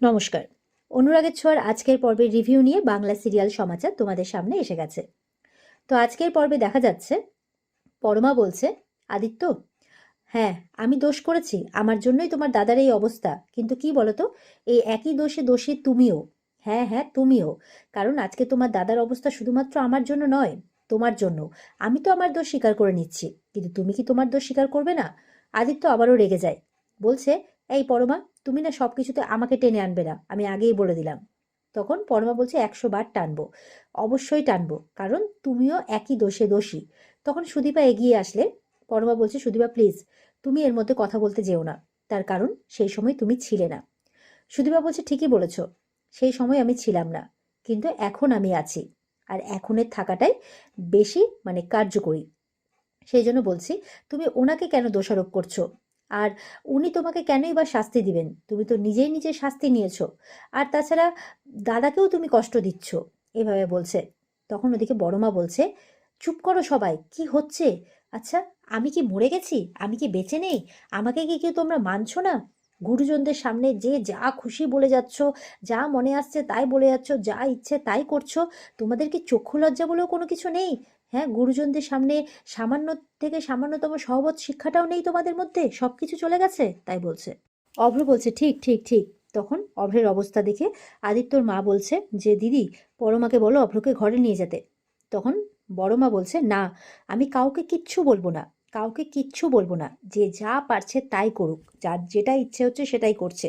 নমস্কার। অনুরাগের ছোঁয়ার আজকের পর্বের রিভিউ নিয়ে বাংলা সিরিয়াল সমাচার তোমাদের সামনে এসে গেছে। তো আজকের পর্বে দেখা যাচ্ছে, পরমা বলছে, আদিত্য হ্যাঁ আমি দোষ করেছি, আমার জন্যই তোমার দাদার এই অবস্থা। কিন্তু কি বলতো, এই একই দোষে দোষী তুমিও। হ্যাঁ হ্যাঁ তুমিও। কারণ আজকে তোমার দাদার অবস্থা শুধুমাত্র আমার জন্য নয়, তোমার জন্য। আমি তো আমার দোষ স্বীকার করে নিচ্ছি। কিন্তু তুমি কি তোমার দোষ স্বীকার করবে না? আদিত্য আবারও রেগে যায়। বলছে এই পরমা, তুমি না সব কিছুতে আমাকে টেনে আনবে না। আমি আগেই বলে দিলাম। তখন পরমা বলছে, একশো বার টানবো। অবশ্যই টানবো, কারণ তুমিও একই দোষে দোষী। তখন সুদীপা এগিয়ে আসলে, পরমা বলছে, সুদীপা প্লিজ তুমি এর মধ্যে কথা বলতে যেও না। তার কারণ সেই সময় তুমি ছিলে না। সুদীপা বলছে, ঠিকই বলেছ, সেই সময় আমি ছিলাম না, কিন্তু এখন আমি আছি, আর এখনের থাকাটাই বেশি মানে কার্যকরী। সেই জন্য বলছি, তুমি ওনাকে কেন দোষারোপ করছ? আর উনি তোমাকে কেনই বা শাস্তি দিবেন? তুমি তো নিজেই নিজে শাস্তি নিয়েছো। আর তাছাড়া দাদাকেও তুমি কষ্ট দিচ্ছ, এভাবে বলছে। তখন ওদিকে বড়মা বলছে, চুপ করো সবাই, কি হচ্ছে? আচ্ছা আমি কি মরে গেছি? আমি কি বেঁচে নেই? আমাকে কি কেউ তোমরা মানছো না? গুরুজনদের সামনে যে যা খুশি বলে যাচ্ছ, যা মনে আসছে তাই বলে যাচ্ছ, যা ইচ্ছে তাই করছ। তোমাদের কি চক্ষু লজ্জা বলেও কোনো কিছু নেই? হ্যাঁ গুরুজনদের সামনে সামান্য থেকে সামান্যতম সহবত শিক্ষাটাও নেই তোমাদের মধ্যে? সব কিছু চলে গেছে? তাই বলছে। অভ্র বলছে, ঠিক ঠিক ঠিক। তখন অভ্রের অবস্থা দেখে আদিত্যর মা বলছে যে, দিদি, পরমাকে বলো অভ্রকে ঘরে নিয়ে যেতে। তখন বড় মা বলছে, না, আমি কাউকে কিচ্ছু বলব না। কাউকে কিচ্ছু বলব না। যে যা পারছে তাই করুক। যার যেটা ইচ্ছে হচ্ছে সেটাই করছে।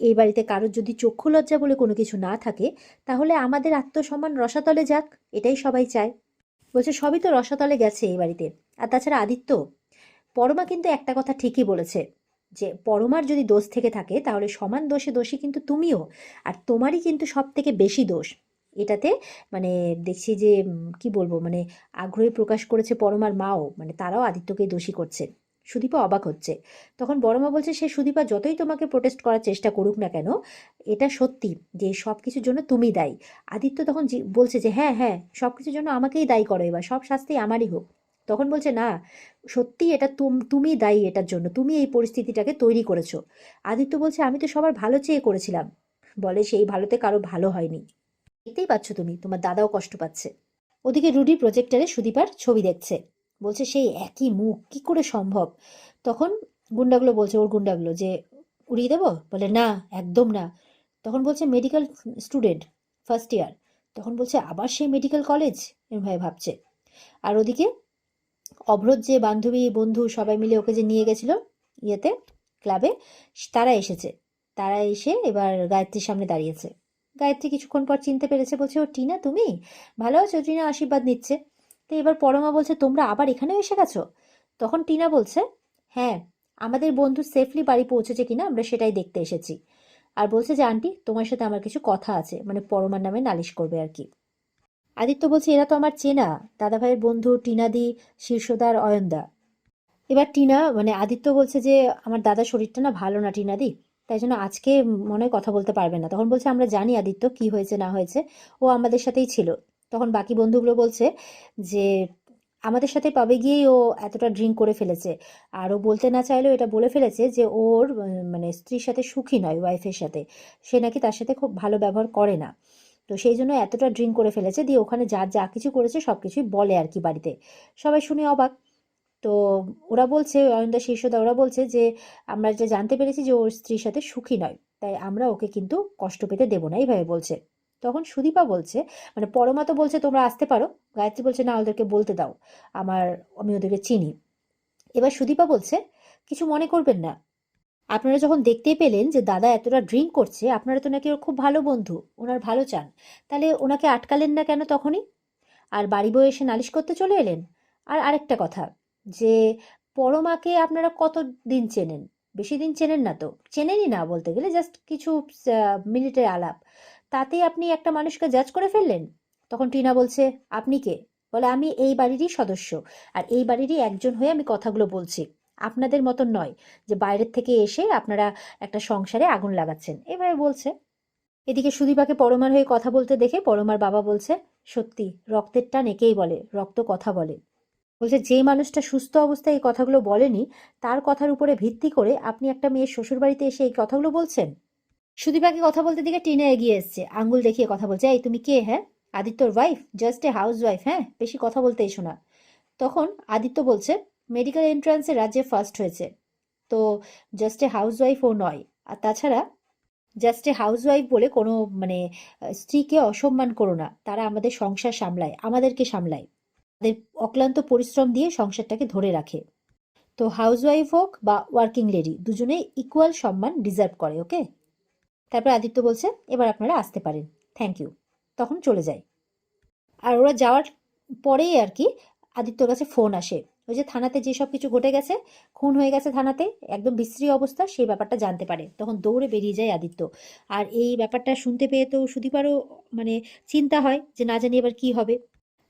এই বাড়িতে কারোর যদি চক্ষু লজ্জা বলে কোনো কিছু না থাকে, তাহলে আমাদের আত্মসম্মান রসাতলে যাক। এটাই সবাই চায়। বলছে, সবই তো রসাতলে গেছে এই বাড়িতে। আর তাছাড়া আদিত্য, পরমা কিন্তু একটা কথা ঠিকই বলেছে, যে পরমার যদি দোষ থেকে থাকে, তাহলে সমান দোষে দোষী কিন্তু তুমিও, আর তোমারই কিন্তু সব থেকে বেশি দোষ। এটাতে মানে দেখছি যে কি বলব মানে আগ্রহী প্রকাশ করেছে পরমার মাও মানে তারাও আদিত্যকে দোষী করছে। সুদীপা অবাক হচ্ছে। তখন বড়মা বলছে, সে সুদীপা যতই তোমাকে প্রোটেস্ট করার চেষ্টা করুক না কেন, এটা সত্যি যে সব কিছুর জন্য তুমি দায়ী। আদিত্য তখন বলছে যে হ্যাঁ হ্যাঁ সব কিছুর জন্য আমাকেই দায়ী করো এবার, সব শাস্তি আমারই হোক। তখন বলছে, না, সত্যি এটা তুম, তুমি দায়ী এটার জন্য, তুমি এই পরিস্থিতিটাকে তৈরি করেছ। আদিত্য বলছে, আমি তো সবার ভালো চেয়ে করেছিলাম। বলে, সেই ভালোতে কারও ভালো হয়নি। দেখতেই পাচ্ছ তুমি, তোমার দাদাও কষ্ট পাচ্ছে। ওদিকে রুডি প্রজেক্টরে সুদীপার ছবি দেখছে। বলছে, সেই একই মুখ, কি করে সম্ভব? তখন গুন্ডাগুলো বলছে, ওর গুন্ডাগুলো, যে উড়িয়ে দেবো? বলে, না, একদম না। তখন বলছে, মেডিকেল স্টুডেন্ট, ফার্স্ট ইয়ার। তখন বলছে, আবার সেই মেডিকেল কলেজ? এরভাবে ভাবছে। আর ওদিকে অভ্রত যে বান্ধবী, বন্ধু সবাই মিলে ওকে যে নিয়ে গেছিল ইয়েতে, ক্লাবে, তারা এসেছে। তারা এসে এবার গায়ত্রীর সামনে দাঁড়িয়েছে। গায়ত্রী কিছুক্ষণ পর চিনতে পেরেছে, বলছে, ও, টিনা, তুমি? ভালো আছো? টিনা আশীর্বাদ নিচ্ছে। তো এবার পরমা বলছে, তোমরা আবার এখানেও এসে গেছো? তখন টিনা বলছে হ্যাঁ আমাদের বন্ধু সেফলি বাড়ি পৌঁছেছে কিনা আমরা সেটাই দেখতে এসেছি। আর বলছে যে, আন্টি, তোমার সাথে আমার কিছু কথা আছে মানে পরমার নামে নালিশ করবে আর কি। আদিত্য বলছে, এরা তো আমার চেনা, দাদাভাইয়ের বন্ধু, টিনাদি, শীর্ষদার অয়নদা। এবার টিনা মানে আদিত্য বলছে যে, আমার দাদার শরীরটা না ভালো না টিনাদি, তাই জন্য আজকে মনে কথা বলতে পারবে না। তখন বলছে, আমরা জানি আদিত্য কি হয়েছে না হয়েছে, ও আমাদের সাথেই ছিল। তখন বাকি বন্ধুগুলো বলছে যে, আমাদের সাথে পাবে গিয়েই ও এতটা ড্রিঙ্ক করে ফেলেছে। আর ও বলতে না চাইলেও এটা বলে ফেলেছে যে, ওর মানে স্ত্রীর সাথে সুখী নয় ওয়াইফের সাথে। সে নাকি তার সাথে খুব ভালো ব্যবহার করে না। তো সেই জন্য এতটা ড্রিঙ্ক করে ফেলেছে দিয়ে ওখানে যা যা কিছু করেছে সব কিছুই বলে আর কি বাড়িতে। সবাই শুনে অবাক। তো ওরা বলছে, অয়নদা শীর্ষদা ওরা বলছে যে, আমরা যে জানতে পেরেছি যে, ওর স্ত্রীর সাথে সুখী নয়। তাই আমরা ওকে কিন্তু কষ্ট পেতে দেবো না। এইভাবে বলছে। তখন সুদীপা বলছে মানে পরমা তো বলছে, তোমরা আসতে পারো। গায়ত্রী বলছে, না, ওদেরকে বলতে দাও। আমার, আমি ওদেরকে চিনি। এবার সুদীপা বলছে, কিছু মনে করবেন না। আপনারা যখন দেখতেই পেলেন যে দাদা এতটা ড্রিঙ্ক করছে, আপনারা তো নাকি ওর খুব ভালো বন্ধু, ওনার ভালো চান। তাহলে ওনাকে আটকালেন না কেন তখনই? আর বাড়ি বয়ে এসে নালিশ করতে চলে এলেন? আর আরেকটা কথা, যে পরমাকে আপনারা কত দিন চেনেন? বেশি দিন চেনেন না তো। চেনেনই না বলতে গেলে, জাস্ট কিছু মিনিটের আলাপ। তাতেই আপনি একটা মানুষকে জাজ করে ফেললেন? তখন টিনা বলছে, আপনি কে? বলে, আমি এই বাড়িরই সদস্য। আর এই বাড়িরই একজন হয়ে আমি কথাগুলো বলছি। আপনাদের মতন নয় যে বাইরের থেকে এসে আপনারা একটা সংসারে আগুন লাগাচ্ছেন। এভাবে বলছে। এদিকে সুদীপাকে পরমার হয়ে কথা বলতে দেখে পরমার বাবা বলছে, সত্যি, রক্তের টান একেই বলে, রক্ত কথা বলে। বলছে, যে মানুষটা সুস্থ অবস্থায় এই কথাগুলো বলেনি, তার কথার উপরে ভিত্তি করে আপনি একটা মেয়ের শ্বশুর বাড়িতে এসে এই কথাগুলো বলছেন? সুদীপাকে কথা বলতে দিকে টিনা এগিয়ে এসছে। আঙ্গুল দেখিয়ে কথা বলছে, এই, তুমি কে হ্যাঁ? আদিত্যর wife just a house wife হ্যাঁ? বেশি কথা বলতে এসো না। তখন আদিত্য বলছে মেডিকেল এন্ট্রান্সে রাজ্যে ফার্স্ট হয়েছে। তো জাস্ট এ হাউস ওয়াইফ ও নয়। আর তাছাড়া জাস্ট এ হাউস ওয়াইফ বলে কোনো মানে স্ত্রীকে অসম্মান করো না। তারা আমাদের সংসার সামলায়, আমাদেরকে সামলায়। তাদের অক্লান্ত পরিশ্রম দিয়ে সংসারটাকে ধরে রাখে। তো হাউস ওয়াইফ হোক বা ওয়ার্কিং লেডি দুজনেই ইকুয়াল সম্মান ডিজার্ভ করে ওকে তারপর আদিত্য বলছে, এবার আপনারা আসতে পারেন। থ্যাংক ইউ তখন চলে যায়। আর ওরা যাওয়ার পরেই আর কি আদিত্যর কাছে ফোন আসে। ওই যে থানাতে যেসব কিছু ঘটে গেছে, খুন হয়ে গেছে থানাতে, একদম বিশ্রী অবস্থা, সেই ব্যাপারটা জানতে পারে। তখন দৌড়ে বেরিয়ে যায় আদিত্য। আর এই ব্যাপারটা শুনতে পেয়ে তো সুদীপারও মানে চিন্তা হয় যে না জানি এবার কি হবে।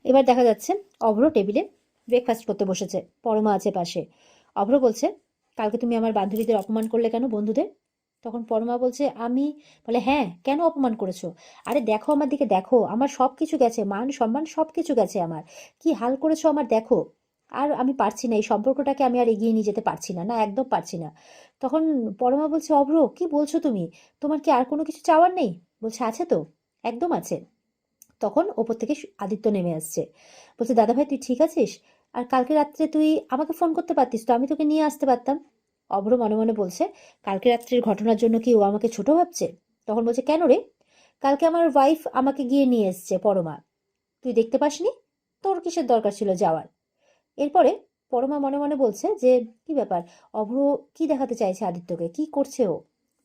এবার দেখা যাচ্ছে, অভ্র টেবিলে ব্রেকফাস্ট করতে বসেছে। পরমা আছে পাশে। অভ্র বলছে, কালকে তুমি আমার বান্ধবীদের অপমান করলে কেন বন্ধুদের? তখন পরমা বলছে, আমি বলে হ্যাঁ কেন অপমান করেছ? আরে দেখো আমার দিকে দেখো, আমার সব কিছু গেছে, মান সম্মান সব কিছু গেছে আমার। কি হাল করেছ আমার দেখো। আর আমি পারছি না, এই সম্পর্কটাকে আমি আর এগিয়ে নিয়ে যেতে পারছি না না, একদম পারছি না। তখন পরমা বলছে, অভ্র, কি বলছো তুমি? তোমার কি আর কোনো কিছু চাওয়ার নেই? বলছে, আছে তো, একদম আছে। তখন ওপর থেকে আদিত্য নেমে আসছে। বলছে দাদা ভাই তুই ঠিক আছিস? আর কালকে রাত্রে তুই আমাকে ফোন করতে পারতিস তো? আমি তোকে নিয়ে আসতে পারতাম। অভ্র মনে মনে বলছে, কালকে রাত্রির ঘটনার জন্য কি ও আমাকে ছোট ভাবছে? তখন বলছে, কেন রে? কালকে আমার ওয়াইফ আমাকে গিয়ে নিয়ে এসছে, পরমা। তুই দেখতে পাসনি? তোর কিসের দরকার ছিল যাওয়ার? এরপরে পরমা মনে মনে বলছে যে, কি ব্যাপার? অভ্র কি দেখাতে চাইছে আদিত্যকে? কি করছে ও?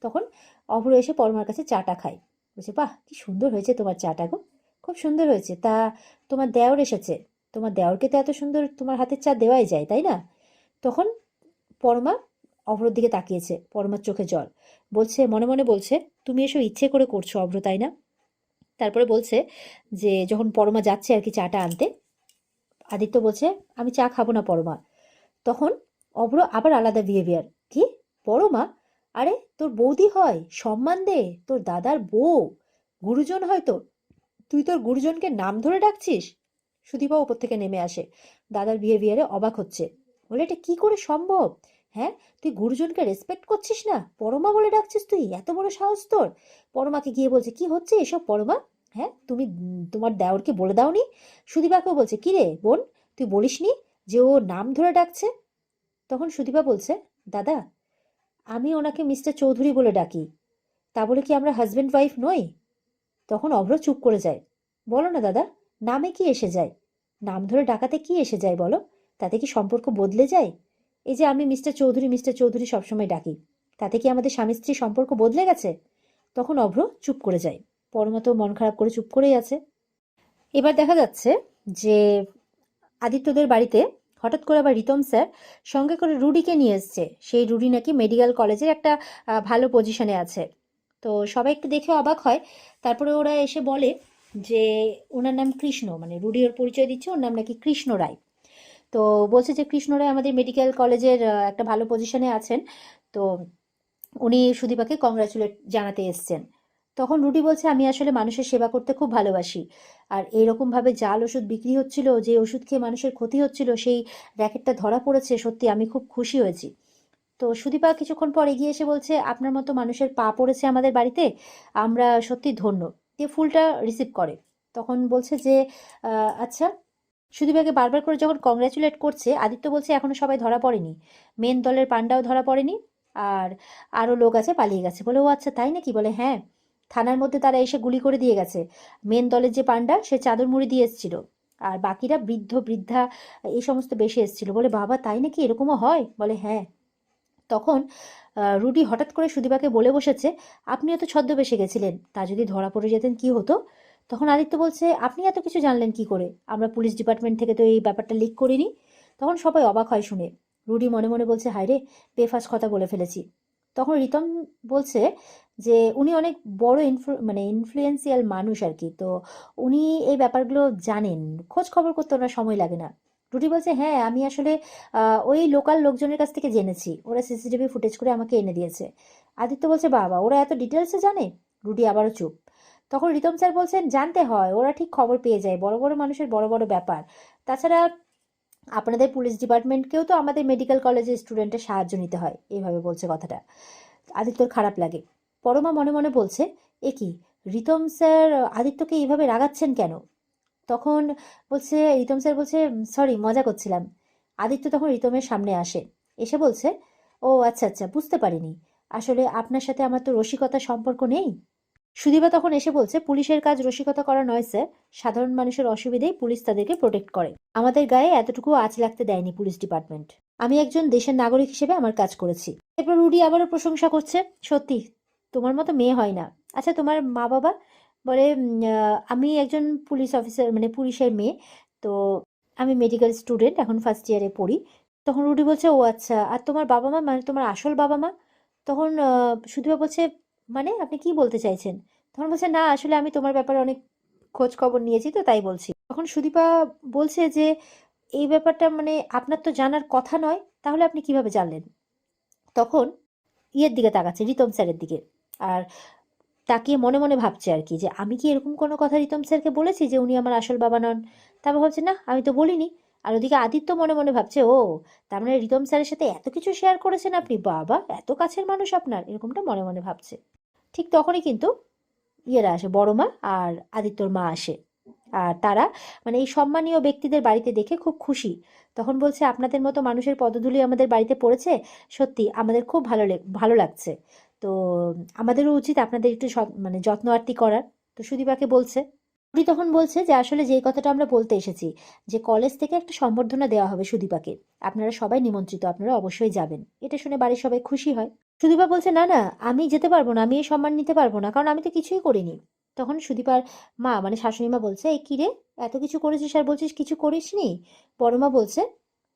তখন অভ্র এসে পরমার কাছে চাটা খায়। বলছে, বাহ, কি সুন্দর হয়েছে তোমার চাটা গো। খুব সুন্দর হয়েছে। তা তোমার দেওর এসেছে। তোমার দেওরকে তো এত সুন্দর তোমার হাতের চা দেওয়াই যায়, তাই না? তখন পরমা অভ্রর দিকে তাকিয়েছে, পরমার চোখে জল। বলছে, মনে মনে বলছে, তুমি এসব ইচ্ছে করে করছ অভ্র, তাই না? তারপরে বলছে যে, যখন পরমা যাচ্ছে আর কি চাটা আনতে, আদিত্য বলছে, আমি চা খাব না পরমা। তখন অভ্র আবার আলাদা বিহেভিয়ার কি? পরমা? আরে, তোর বৌদি হয়, সম্মান দে, তোর দাদার বউ, গুরুজন হয় তোর। তুই তোর গুরুজনকে নাম ধরে ডাকছিস? সুদীপা ওপর থেকে নেমে আসে। দাদার বিহেভিয়ারে অবাক হচ্ছে। বলে, এটা কি করে সম্ভব? হ্যাঁ? তুই গুরুজনকে রেসপেক্ট করছিস না? পরমা বলে ডাকছিস তুই? এত বড় সাহস তোর। পরমাকে গিয়ে বলছে, কি হচ্ছে এসব পরমা? হ্যাঁ তুমি তোমার দেওরকে বলে দাওনি? সুদীপাকেও বলছে, কি রে বোন, তুই বলিসনি যে ও নাম ধরে ডাকছে? তখন সুদীপা বলছে, দাদা, আমি ওনাকে মিস্টার চৌধুরী বলে ডাকি। তা বলে কি আমরা হাজব্যান্ড ওয়াইফ নই? তখন অভ্র চুপ করে যায়। বলো না দাদা, নামে কি এসে যায়? নাম ধরে ডাকাতে কি এসে যায় বলো? তাতে কি সম্পর্ক বদলে যায়? এই যে আমি মিস্টার চৌধুরী মিস্টার চৌধুরী সবসময় ডাকি, তাতে কি আমাদের স্বামী স্ত্রী সম্পর্ক বদলে গেছে? তখন অভ্র চুপ করে যায় পরমা তো মন খারাপ করে চুপ করেই আছে। এবার দেখা যাচ্ছে যে আদিত্যদের বাড়িতে হঠাৎ করে আবার রিতম স্যার সঙ্গে করে রুডিকে নিয়ে এসছে। সেই রুডি নাকি মেডিকেল কলেজের একটা ভালো পজিশনে আছে। তো সবাই একটু দেখে অবাক হয়। তারপরে ওরা এসে বলে যে, ওনার নাম কৃষ্ণ মানে রুডি ওর পরিচয় দিচ্ছে, ওর নাম নাকি কৃষ্ণ রায়। তো বলছে যে কৃষ্ণ রায় আমাদের মেডিকেল কলেজের একটা ভালো পজিশনে আছেন। তো উনি সুদীপাকে কংগ্রাচুলেট জানাতে এসছেন। তখন রুটি বলছে, আমি আসলে মানুষের সেবা করতে খুব ভালোবাসি। আর এইরকমভাবে জাল ওষুধ বিক্রি হচ্ছিল, যে ওষুধ খেয়ে মানুষের ক্ষতি হচ্ছিল, সেই র্যাকেটটা ধরা পড়েছে, সত্যি আমি খুব খুশি হয়েছি। তো সুদীপা কিছুক্ষণ পর এগিয়ে এসে বলছে, আপনার মতো মানুষের পা পড়েছে আমাদের বাড়িতে, আমরা সত্যি ধন্য। দিয়ে ফুলটা রিসিভ করে। তখন বলছে যে আচ্ছা সুদীপাকে বারবার করে যখন কংগ্রাচুলেট করছে, আদিত্য বলছে, এখনও সবাই ধরা পড়েনি। মেন দলের পান্ডাও ধরা পড়েনি, আর আরও লোক আছে, পালিয়ে গেছে। বলে, ও আচ্ছা তাই নাকি? বলে হ্যাঁ থানার মধ্যে তারা এসে গুলি করে দিয়ে গেছে। মেন দলের যে পান্ডা সে চাদর মুড়ি দিয়ে এসেছিল। আর বাকিরা বৃদ্ধ, বৃদ্ধা, এই সমস্ত বেশি এসেছিল। বলে, বাবা, তাই নাকি এরকমও হয়? বলে হ্যাঁ। তখন রুডি হঠাৎ করে সুদীপাকে বলে বসেছে আপনি এত ছদ্মবেশে গেছিলেন। তা যদি ধরা পড়ে যেতেন, কি হতো? তখন আদিত্য বলছে, আপনি এত কিছু জানলেন কি করে? আমরা পুলিশ ডিপার্টমেন্ট থেকে তো এই ব্যাপারটা লিক করিনি। তখন সবাই অবাক হয় শুনে। রুডি মনে মনে বলছে, হায় রে, বেফাস কথা বলে ফেলেছি। তখন রিতম বলছে যে, উনি অনেক বড় ইনফ্লু মানে ইনফ্লুয়েন্সিয়াল মানুষ আর কি। তো উনি এই ব্যাপারগুলো জানেন। খোঁজ খবর করতে ওনার সময় লাগে না। রুটি বলছে হ্যাঁ আমি আসলে ওই লোকাল লোকজনের কাছ থেকে জেনেছি। ওরা সিসিটিভি ফুটেজ করে আমাকে এনে দিয়েছে। আদিত্য বলছে, বাবা, ওরা এত ডিটেলসে জানে? রুটি আবারও চুপ। তখন রিতম স্যার বলছেন, জানতে হয়, ওরা ঠিক খবর পেয়ে যায়। বড় বড় মানুষের বড় বড় ব্যাপার। তাছাড়া আপনাদের পুলিশ ডিপার্টমেন্টকেও তো আমাদের মেডিকেল কলেজের স্টুডেন্টের সাহায্য নিতে হয়, এইভাবে বলছে কথাটা। আদিত্যর খারাপ লাগে। পরমা মনে মনে বলছে, এ কি, রিতম স্যার আদিত্যকে এইভাবে রাগাচ্ছেন কেন? তখন বলছে, রিতম স্যার বলছে, সরি, মজা করছিলাম। আদিত্য তখন রিতমের সামনে আসে। এসে বলছে, ও আচ্ছা আচ্ছা বুঝতে পারিনি। আসলে আপনার সাথে আমার তো রসিকতা সম্পর্ক নেই? সুদীপা তখন এসে বলছে, পুলিশের কাজ রসিকতা করা নয়, স্যার। সাধারণ মানুষের অসুবিধেই পুলিশ তাদেরকে প্রোটেক্ট করে। আমাদের গায়ে এতটুকু আঁচ লাগতে দেয়নি পুলিশ ডিপার্টমেন্ট আমি একজন দেশের নাগরিক হিসেবে আমার কাজ করেছি। এরপর রুডি আবারও প্রশংসা করছে, সত্যি, তোমার মতো মেয়ে হয় না। আচ্ছা তোমার মা বাবা বলে আমি একজন পুলিশ অফিসার মানে পুলিশের মেয়ে। তো আমি মেডিকেল স্টুডেন্ট এখন ফার্স্ট ইয়ারে পড়ি। তখন রুডি বলছে, ও আচ্ছা আর তোমার বাবা মা মানে তোমার আসল বাবা মা তখন সুদীপা বলছে মানে আপনি কি বলতে চাইছেন? তখন বলছে, না, আসলে আমি তোমার ব্যাপারে অনেক খোঁজ খবর নিয়েছি তো, তাই বলছি। তখন সুদীপা বলছে যে, এই ব্যাপারটা মানে আপনার তো জানার কথা নয়, তাহলে আপনি কীভাবে জানলেন? তখন ইয়ের দিকে তাকাচ্ছে, রিতম স্যারের দিকে। আর তাকিয়ে মনে মনে ভাবছে আর কি, যে আমি কি এরকম কোনো কথা রিতম স্যারকে বলেছি যে উনি আমার আসল বাবা নন? তারপর ভাবছে, না, আমি তো বলিনি। আর ওদিকে আদিত্য মনে মনে ভাবছে, ও, তার মানে রিতম স্যারের সাথে এত কিছু শেয়ার করেছেন আপনি? বাবা, এত কাছের মানুষ আপনার, এরকমটা মনে মনে ভাবছে। ঠিক তখনই কিন্তু ইয়েরা আসে, বড় মা আর আদিত্যর মা আসে। আর তারা মানে এই সম্মানীয় ব্যক্তিদের বাড়িতে দেখে খুব খুশি। তখন বলছে, আপনাদের মতো মানুষের পদধূলি আমাদের বাড়িতে পড়েছে, সত্যি আমাদের খুব ভালো ভালো লাগছে। তো আমাদেরও উচিত আপনাদের একটু মানে যত্ন আরতি করার। তো সুদীপাকে বলছে উনি তখন বলছে যে আসলে যেই কথাটা আমরা বলতে এসেছি, যে কলেজ থেকে একটা সম্বর্ধনা দেওয়া হবে সুদীপাকে। আপনারা সবাই নিমন্ত্রিত, আপনারা অবশ্যই যাবেন। এটা শুনে বাড়ির সবাই খুশি হয়। সুদীপা বলছে, না না, আমি যেতে পারব না, আমি এই সম্মান নিতে পারব না, কারণ আমি তো কিছুই করিনি। তখন সুদীপার মা মানে শাশুড়ি মা বলছে এই কিরে এত কিছু করেছিস আর বলছিস কিছু করিসনি? বড় মা বলছে,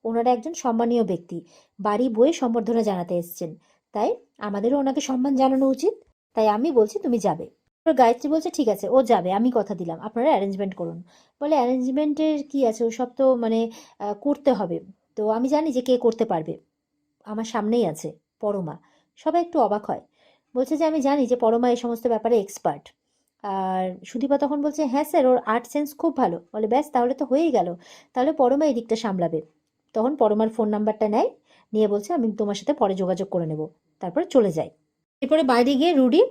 ওনারা একজন সম্মানীয় ব্যক্তি, বাড়ি বয়ে সম্বর্ধনা জানাতে এসেছেন। তাই আমাদেরও ওনাকে সম্মান জানানো উচিত। তাই আমি বলছি তুমি যাবে। এবার গায়ত্রী বলছে, ঠিক আছে, ও যাবে, আমি কথা দিলাম, আপনারা অ্যারেঞ্জমেন্ট করুন। বলে অ্যারেঞ্জমেন্টের কি আছে? ওসব তো মানে করতে হবে। তো আমি জানি যে কে করতে পারবে। আমার সামনেই আছে, পরমা। সবাই একটু অবাক হয়। বলছে যে, আমি জানি যে পরমা এই সমস্ত ব্যাপারে এক্সপার্ট আর সুদীপা তখন বলছে হ্যাঁ স্যার ওর আর্ট সেন্স খুব ভালো। বলে, ব্যাস, তাহলে তো হয়েই গেল। তাহলে পরমা এই দিকটা সামলাবে। তখন পরমার ফোন নাম্বারটা নেয়, নিয়ে বলছে, আমি তোমার সাথে পরে যোগাযোগ করে নেব। তারপরে চলে যায়। এরপরে বাইরে গিয়ে রুডি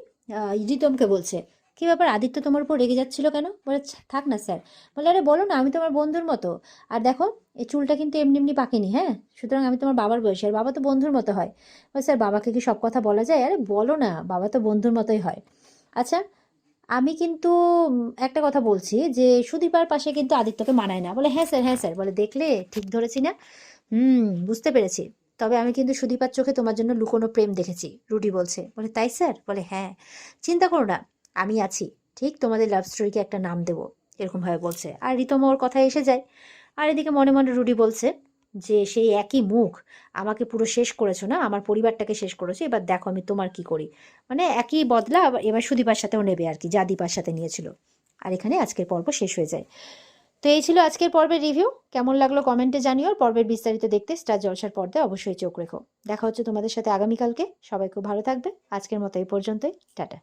রিতমকে বলছে, কি ব্যাপার আদিত্য তোমার উপর রেগে যাচ্ছিল কেন? বলে থাক না স্যার। বলে, আরে বলো না, আমি তোমার বন্ধুর মতো। আর দেখো, এই চুলটা কিন্তু এমনি এমনি পাকেনি হ্যাঁ? সুতরাং আমি তোমার বাবার বয়সী, আর বাবা তো বন্ধুর মতো হয়। বলে, স্যার, বাবাকে কি সব কথা বলা যায়? আরে বলো না, বাবা তো বন্ধুর মতোই হয়। আচ্ছা আমি কিন্তু একটা কথা বলছি যে, সুদীপার পাশে কিন্তু আদিত্যকে মানায় না। বলে হ্যাঁ স্যার হ্যাঁ স্যার। বলে, দেখলে ঠিক ধরেছি না? হুম, বুঝতে পেরেছি। তবে আমি কিন্তু সুদীপার চোখে তোমার জন্য লুকোনো প্রেম দেখেছি, রুডি বলছে। বলে, তাই স্যার? বলে হ্যাঁ। চিন্তা করো না, আমি আছি। ঠিক তোমাদের লাভ স্টোরিকে একটা নাম দেবো এরকমভাবে বলছে। আর রিতম ওর কথায় এসে যায়। আর এদিকে মনে মনে রুডি বলছে যে, সেই একই মুখ আমাকে পুরো শেষ করেছ না? আমার পরিবারটাকে শেষ করেছ? এবার দেখো আমি তোমার কি করি। মানে একই বদলা, এবার সুদীপার সাথেও নেবে আর কি, যা দীপার সাথে নিয়েছিল। আর এখানে আজকের পর্ব শেষ হয়ে যায়। তো এই ছিল আজকের পর্বের রিভিউ কেমন লাগল কমেন্টে জানিও। আর পর্বের বিস্তারিত দেখতে স্টার জলসার পর্দায় অবশ্যই চোখ রেখো। দেখা হচ্ছে তোমাদের সাথে আগামীকালকে। সবাই খুব ভালো থাকবে। আজকের মতো এই পর্যন্তই। টাটা।